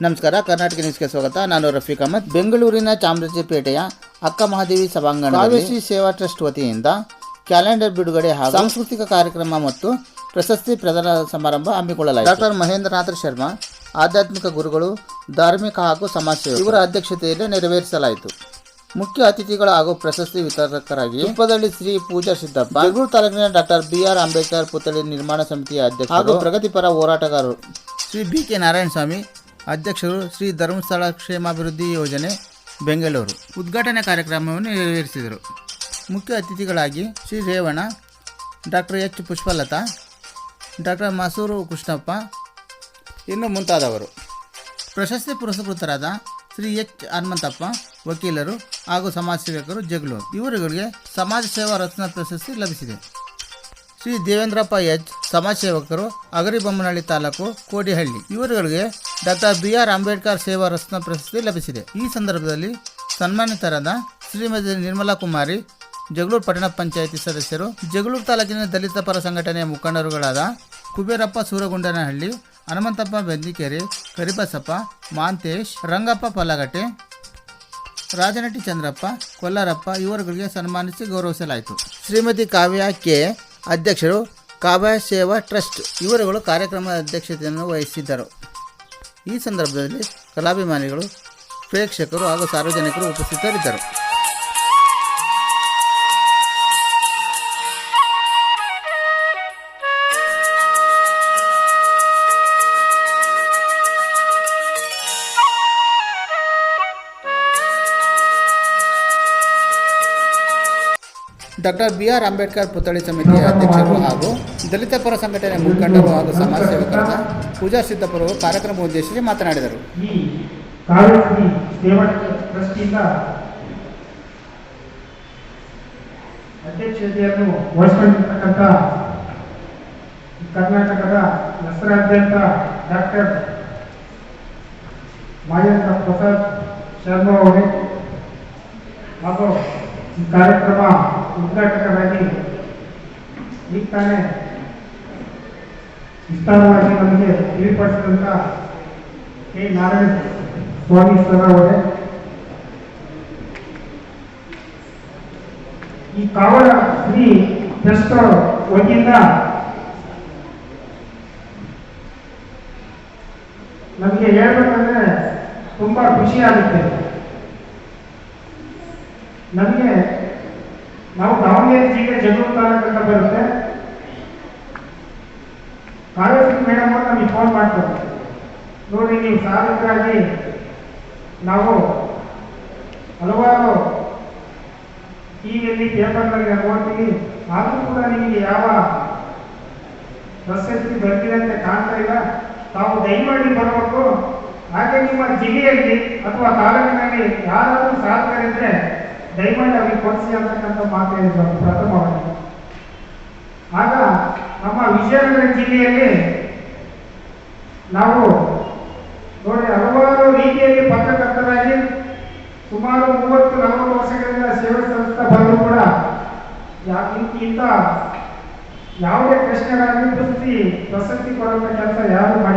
ನಮಸ್ಕಾರ ಕರ್ನಾಟಕ ನ್ಯೂಸ್ಗೆ ಸ್ವಾಗತ. ನಾನು ರಫೀಕ್ ಅಹಮದ್. ಬೆಂಗಳೂರಿನ ಚಾಮರಾಜಪೇಟೆಯ ಅಕ್ಕ ಮಹಾದೇವಿ ಸಭಾಂಗಣ ಕಾವೇಶಿ ಸೇವಾ ಟ್ರಸ್ಟ್ ವತಿಯಿಂದ ಕ್ಯಾಲೆಂಡರ್ ಬಿಡುಗಡೆ ಹಾಗೂ ಸಾಂಸ್ಕೃತಿಕ ಕಾರ್ಯಕ್ರಮ ಮತ್ತು ಪ್ರಶಸ್ತಿ ಪ್ರದಾನ ಸಮಾರಂಭ ಹಮ್ಮಿಕೊಳ್ಳಲಾಗಿದೆ ಡಾಕ್ಟರ್ ಮಹೇಂದ್ರನಾಥ ಶರ್ಮಾ ಆಧ್ಯಾತ್ಮಿಕ ಗುರುಗಳು ಧಾರ್ಮಿಕ ಹಾಗೂ ಸಮಾಜ ಇವರ ಅಧ್ಯಕ್ಷತೆಯಲ್ಲಿ ನೆರವೇರಿಸಲಾಯಿತು. ಮುಖ್ಯ ಅತಿಥಿಗಳು ಹಾಗೂ ಪ್ರಶಸ್ತಿ ವಿತರಕರಾಗಿ ತುಪ್ಪದಳ್ಳಿ ಶ್ರೀ ಪೂಜಾ ಸಿದ್ದಪ್ಪ ಬೆಂಗಳೂರು ತಾಲೂಕಿನ ಡಾಕ್ಟರ್ ಬಿ ಆರ್ ಅಂಬೇಡ್ಕರ್ ಪುತ್ಥಳಿ ನಿರ್ಮಾಣ ಸಮಿತಿಯ ಅಧ್ಯಕ್ಷ ಹಾಗೂ ಪ್ರಗತಿಪರ ಹೋರಾಟಗಾರರು ಶ್ರೀ ಬಿ ಕೆ ನಾರಾಯಣಸ್ವಾಮಿ ಅಧ್ಯಕ್ಷರು ಶ್ರೀ ಧರ್ಮಸ್ಥಳ ಕ್ಷೇಮಾಭಿವೃದ್ಧಿ ಯೋಜನೆ ಬೆಂಗಳೂರು. ಉದ್ಘಾಟನಾ ಕಾರ್ಯಕ್ರಮವನ್ನು ನೆರವೇರಿಸಿದರು. ಮುಖ್ಯ ಅತಿಥಿಗಳಾಗಿ Shri Revana doctor H. Pushpalatha doctor Masuru Krishnappa ಇನ್ನು ಮುಂತಾದವರು. ಪ್ರಶಸ್ತಿ ಪುರಸ್ಕೃತರಾದ ಶ್ರೀ ಎಚ್. ಹನುಮಂತಪ್ಪ ವಕೀಲರು ಹಾಗೂ ಸಮಾಜ ಸೇವಕರು ಜಗಳೂರು ಇವರುಗಳಿಗೆ ಸಮಾಜ ಸೇವಾ ರತ್ನ ಪ್ರಶಸ್ತಿ ಲಭಿಸಿದೆ. ಶ್ರೀ ದೇವೇಂದ್ರಪ್ಪ ಎಚ್. ಸಮಾಜ ಸೇವಕರು ಅಗರಿಬೊಮ್ಮನಹಳ್ಳಿ ತಾಲೂಕು ಕೋಡಿಹಳ್ಳಿ. ಇವರುಗಳಿಗೆ ಡಾಕ್ಟರ್ ಬಿ ಆರ್ ಅಂಬೇಡ್ಕರ್ ಸೇವಾ ರತ್ನ ಪ್ರಶಸ್ತಿ ಲಭಿಸಿದೆ. ಈ ಸಂದರ್ಭದಲ್ಲಿ ಸನ್ಮಾನಿತರಾದ ಶ್ರೀಮತಿ ನಿರ್ಮಲಾ ಕುಮಾರಿ, ಜಗಳೂರು ಪಟ್ಟಣ ಪಂಚಾಯಿತಿ ಸದಸ್ಯರು, ಜಗಳೂರು ತಾಲೂಕಿನ ದಲಿತ ಪರ ಸಂಘಟನೆಯ ಮುಖಂಡರುಗಳಾದ ಕುಬೇರಪ್ಪ ಸೂರಗುಂಡನಹಳ್ಳಿ, ಹನುಮಂತಪ್ಪ ಬೆಂದಿಕೆರೆ ಕರಿಬಸಪ್ಪ, ಮಾಂತೇಶ್, ರಂಗಪ್ಪ ಪಲ್ಲಗಟ್ಟೆ ರಾಜನಟಿ ಚಂದ್ರಪ್ಪ, ಕೊಲ್ಲಾರಪ್ಪ ಇವರುಗಳಿಗೆ ಸನ್ಮಾನಿಸಿ ಗೌರವಿಸಲಾಯಿತು. ಶ್ರೀಮತಿ ಕಾವ್ಯ ಕೆ ಅಧ್ಯಕ್ಷರು ಕಾವ್ಯ ಸೇವಾ ಟ್ರಸ್ಟ್ ಇವರುಗಳು ಕಾರ್ಯಕ್ರಮದ ಅಧ್ಯಕ್ಷತೆಯನ್ನು ವಹಿಸಿದ್ದರು. ಈ ಸಂದರ್ಭದಲ್ಲಿ ಕಲಾಭಿಮಾನಿಗಳು, ಪ್ರೇಕ್ಷಕರು ಹಾಗೂ ಸಾರ್ವಜನಿಕರು ಉಪಸ್ಥಿತರಿದ್ದರು. ಡಾಕ್ಟರ್ ಬಿ ಆರ್ ಅಂಬೇಡ್ಕರ್ ಪುತ್ಥಳಿ ಸಮಿತಿಯ ಅಧ್ಯಕ್ಷರು ಹಾಗೂ ದಲಿತ ಪರ ಸಂಘಟನೆ ಮುಖಂಡರು ಹಾಗೂ ಸಮಾಜ ಸೇವಕರಾದ ಪೂಜಾ ಸಿದ್ದಪ್ಪರು ಕಾರ್ಯಕ್ರಮ ಉದ್ದೇಶಿಸಿ ಮಾತನಾಡಿದರು. ಈ ಅಧ್ಯಕ್ಷತೆಯನ್ನು ವಹಿಸಿಕೊಂಡಿರ್ತಕ್ಕಂಥ ಕರ್ನಾಟಕದ ಹೆಸರಾದ್ಯಂತ ಡಾಕ್ಟರ್ ಮಹೇಂದ್ರ ಪ್ರಸಾದ್ ಶರ್ಮಾ ಅವರೇ ಹಾಗೂ ಈ ಕಾರ್ಯಕ್ರಮ ಉದ್ಘಾಟಕರಾಗಿ ಈಗ ತಾನೇ ವಿಸ್ತಾರವಾಗಿ ನಮಗೆ ತಿಳಿಪಡಿಸಿದಂತ ಕೆ. ನಾರಾಯಣ ಸ್ವಾಮಿ ಸರ್ ಅವರೇ. ಈ ಕಾವಳ ಶ್ರೀ ಟ್ರಸ್ಟ್ ವತಿಯಿಂದ ನಮಗೆ ಹೇಳ್ಬೇಕಂದ್ರೆ ತುಂಬಾ ಖುಷಿ ಆಗುತ್ತೆ. ನಮಗೆ ನಾವು ದಾವಣಗೆರೆ ಜಿಲ್ಲೆ ಜಗಳೂರು ಬರುತ್ತೆ ನೋಡಿ ನೀವು ಹಲವಾರು ಟಿವಿಯಲ್ಲಿ ಪೇಪರ್ನಲ್ಲಿ ನೋಡ್ತೀವಿ, ಆದರೂ ಕೂಡ ನಿಮಗೆ ಯಾವ ಪ್ರಶಸ್ತಿ ಬರ್ತಿದೆ ಅಂತ ಕಾಣ್ತಾ ಇಲ್ಲ. ತಾವು ದಯಮಾಡಿ ಬರಬೇಕು. ಹಾಗೆ ನಿಮ್ಮ ಜಿಲ್ಲೆಯಲ್ಲಿ ಅಥವಾ ತಾಲೂಕಿನಲ್ಲಿ ಯಾರಾದರೂ ಸಾಧಕರಿದ್ರೆ ದಯಮಾಡಿ ಅವರಿಗೆ ಕೊಡಿಸಿ ಅಂತಕ್ಕಂಥ ಮಾತು ಹೇಳಿದ್ರು ಪ್ರಥಮವಾಗಿ. ಆಗ ನಮ್ಮ ವಿಜಯನಗರ ಜಿಲ್ಲೆಯಲ್ಲಿ ನಾವು ನೋಡಿ, ಹಲವಾರು ರೀತಿಯಲ್ಲಿ ಪತ್ರಕರ್ತರಾಗಿ ಸುಮಾರು ಮೂವತ್ತು ನಾಲ್ಕು ವರ್ಷಗಳಿಂದ ಸೇವೆ ಸಲ್ಲಿಸ್ತಾ ಬಂದರೂ ಕೂಡ ಇಂಥ ಯಾವುದೇ ಪ್ರಶ್ನೆಗಳನ್ನು ಪ್ರಶಸ್ತಿ ಪ್ರಸಕ್ತಿ ಕೊಡುವಂಥ ಕೆಲಸ ಯಾರು ಮಾಡಿ